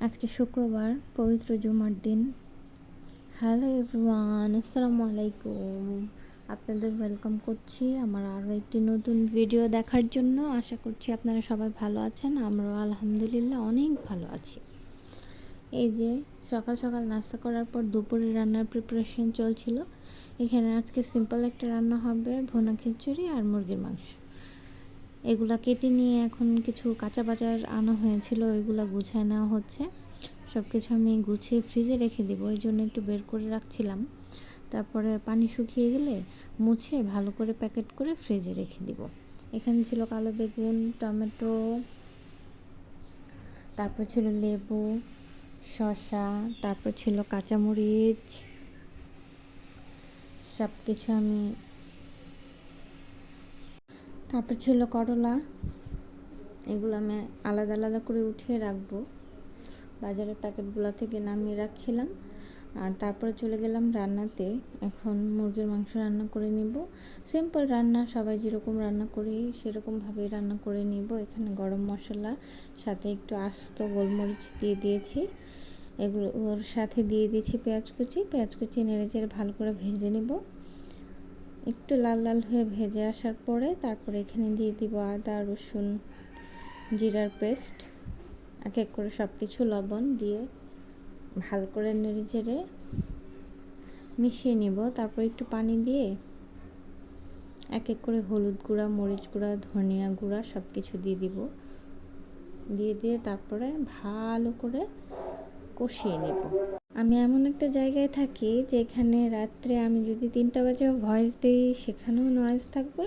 আজকে শুক্রবার, পবিত্র জুমার দিন। হ্যালো এভরিওয়ান আসসালামু আলাইকুম। আপনাদের ওয়েলকাম করছি আমার আরও একটি নতুন ভিডিও দেখার জন্য। আশা করছি আপনারা সবাই ভালো আছেন, আমরাও আলহামদুলিল্লাহ অনেক ভালো আছি। এই যে, সকাল সকাল নাস্তা করার পর দুপুরে রান্নার প্রিপারেশন চলছিল। এখানে আজকে সিম্পল একটা রান্না হবে, ভুনা খিচুড়ি আর মুরগির মাংস। এগুলা কেটে নিয়ে এখন কিছু কাঁচা বাজার আনা হয়েছিল ওইগুলো গুছায় নেওয়া হচ্ছে। সব কিছু আমি গুছিয়ে ফ্রিজে রেখে দেবো ওই জন্য একটু বের করে রাখছিলাম। তারপরে পানি শুকিয়ে গেলে মুছে ভালো করে প্যাকেট করে ফ্রিজে রেখে দিব। এখানে ছিল কালো বেগুন, টমেটো, তারপর ছিল লেবু, শসা, তারপর ছিল কাঁচামরিচ। সব কিছু আমি তারপর ছিল করলা। এগুলো আমি আলাদা আলাদা করে উঠিয়ে রাখব। বাজারের প্যাকেটগুলো থেকে নামিয়ে রাখছিলাম। আর তারপরে চলে গেলাম রান্নাতে। এখন মুরগির মাংস রান্না করে নিব। সিম্পল রান্না, সবাই যেরকম রান্না করি সেরকমভাবেই রান্না করে নিব। এখানে গরম মশলা, সাথে একটু আস্ত গোলমরিচ দিয়ে দিয়েছি। এগুলো ওর সাথে দিয়ে দিয়েছি পেঁয়াজ কুচি। পেঁয়াজ কুচি নেড়ে চেড়ে ভালো করে ভেজে নেব। একটু লাল লাল হয়ে ভেজে আসার পরে তারপরে এখানে দিয়ে দিব আদা, রসুন, জিরার পেস্ট, এক এক করে সব কিছু লবণ দিয়ে ভালো করে নেড়ে চেড়ে মিশিয়ে নিব। তারপর একটু পানি দিয়ে এক এক করে হলুদ গুঁড়া, মরিচ গুঁড়া, ধনিয়া গুঁড়া সব কিছু দিয়ে দিব। দিয়ে দিয়ে তারপরে ভালো করে কষিয়ে নেব। আমি এমন একটা জায়গায় থাকি যেখানে রাত্রে আমি যদি তিনটা বাজে ভয়েস দিই, সেখানেও নয়েজ থাকবে।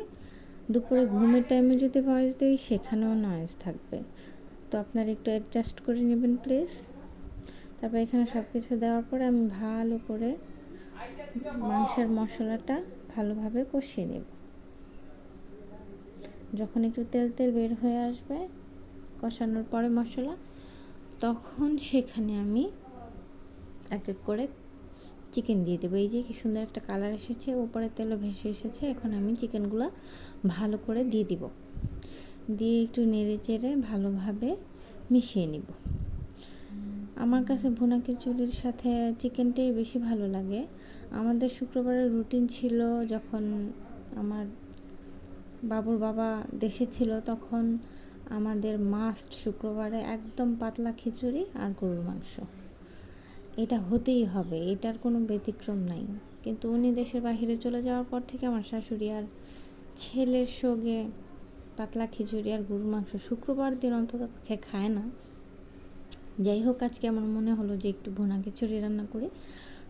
দুপুরে ঘুমের টাইমে যদি ভয়েস দিই, সেখানেও নয়েজ থাকবে। তো আপনারা একটু অ্যাডজাস্ট করে নেবেন প্লিজ তারপর এখানে সব কিছু দেওয়ার পরে আমি ভালো করে মাংসের মশলাটা ভালোভাবে কষিয়ে নেব। যখন একটু তেল তেল বের হয়ে আসবে, কষানোর পরে মশলা তখন সেখানে আমি এক এক করে চিকেন দিয়ে দেবো। এই যে কি সুন্দর একটা কালার এসেছে, উপরে তেলও ভেসে এসেছে, এখন আমি চিকেনগুলো ভালো করে দিয়ে দিব। দিয়ে একটু নেড়ে চেড়ে ভালোভাবে মিশিয়ে নিব। আমার কাছে ভুনা খিচুড়ির সাথে চিকেনটাই বেশি ভালো লাগে। আমাদের শুক্রবারের রুটিন ছিল যখন আমার বাবুর বাবা দেশে ছিল, তখন আমাদের মাস্ট শুক্রবারে একদম পাতলা খিচুড়ি আর গরুর মাংস। এটা হতেই হবে, এটার কোনো ব্যতিক্রম নাই। কিন্তু উনি দেশের বাহিরে চলে যাওয়ার পর থেকে আমার শাশুড়ি আর ছেলের সঙ্গে পাতলা খিচুড়ি আর গরুর মাংস শুক্রবার দিন অন্তত পক্ষে খায় না। যাই হোক, আজকে আমার মনে হলো যে একটু ভুনা খিচুড়ি রান্না করি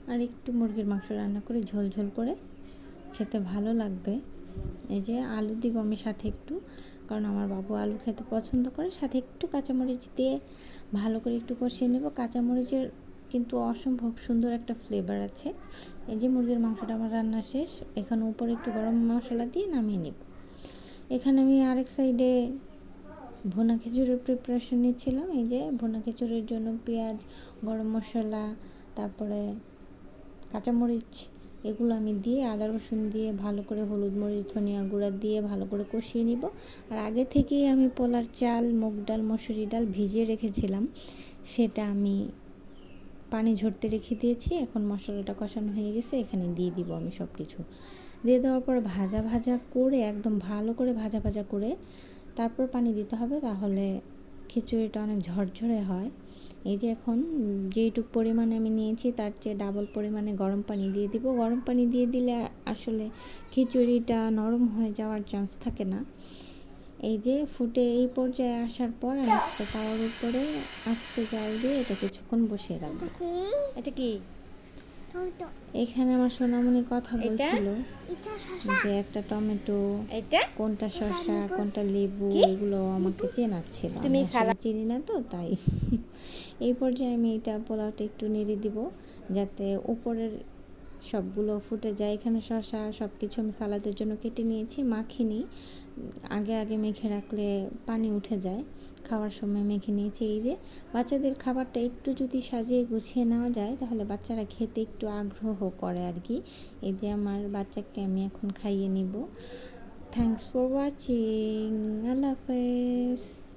আর একটু মুরগির মাংস রান্না করে, ঝোল ঝোল করে। খেতে ভালো লাগবে। এই যে আলু দিব আমি সাথে একটু। কারণ আমার বাবু আলু খেতে পছন্দ করে, সাথে একটু কাঁচামরিচ দিয়ে ভালো করে একটু কষিয়ে নেব। কাঁচামরিচের কিন্তু অসম্ভব সুন্দর একটা ফ্লেভার আছে। এই যে মুরগির মাংসটা আমার রান্না শেষ, এখানে উপরে একটু গরম মশলা দিয়ে নামিয়ে নেব। এখানে আমি আরেক সাইডে ভুনা খিচুড়ির প্রিপারেশন নিচ্ছিলাম। এই যে ভুনা খিচুড়ির জন্য পেঁয়াজ, গরম মশলা, তারপরে কাঁচামরিচ এগুলো আমি দিয়ে আদা রসুন দিয়ে ভালো করে হলুদ মরিচ, ধনিয়া গুঁড়া দিয়ে ভালো করে কষিয়ে নিব। আর আগে থেকেই আমি পোলার চাল, মুগ ডাল, মসুরি ডাল ভিজিয়ে রেখেছিলাম। সেটা আমি পানি ঝরতে রেখে দিয়েছি। এখন মশলাটা কষানো হয়ে গেছে, এখানে দিয়ে দিব আমি সব কিছু দিয়ে দেওয়ার পর ভাজা ভাজা করে, একদম ভালো করে ভাজা ভাজা করে তারপর পানি দিতে হবে। তাহলে খিচুড়িটা অনেক ঝরঝরে হয়। এই যে এখন যেইটুক পরিমাণে আমি নিয়েছি তার চেয়ে ডাবল পরিমাণে গরম পানি দিয়ে দিব। গরম পানি দিয়ে দিলে আসলে খিচুড়িটা নরম হয়ে যাওয়ার চান্স থাকে না। এই যে ফুটে এই পর্যায়ে আসার পর আমি তাওয়ার উপরে আস্তে জাল দিয়ে এটা কিছুক্ষণ বসিয়ে রাখব। এটা কি? এখানে আমার সোনামণি কথা এটা? বলছিল। যে একটা টমেটো এটা? কোনটা শসা কোনটা লেবু এগুলো আমাকে চেনাচ্ছিল। তুমি চিনি না তো তাই। এই পর্যায়ে আমি এটা পোলাওটা একটু নেড়ে দিব যাতে উপরের সবগুলো ফুটে যায়। এখানে শসা সব কিছু আমি সালাদের জন্য কেটে নিয়েছি, মাখিনি। আগে আগে মেখে রাখলে পানি উঠে যায়। খাওয়ার সময় মেখে নিয়েছি এই যে। বাচ্চাদের খাবারটা একটু যদি সাজিয়ে গুছিয়ে নেওয়া যায়, তাহলে বাচ্চারা খেতে একটু আগ্রহ করে আর কি। এই যে আমার বাচ্চাকে আমি এখন খাইয়ে নিব। থ্যাংকস ফর ওয়াচিং আল্লাহ হাফেজ।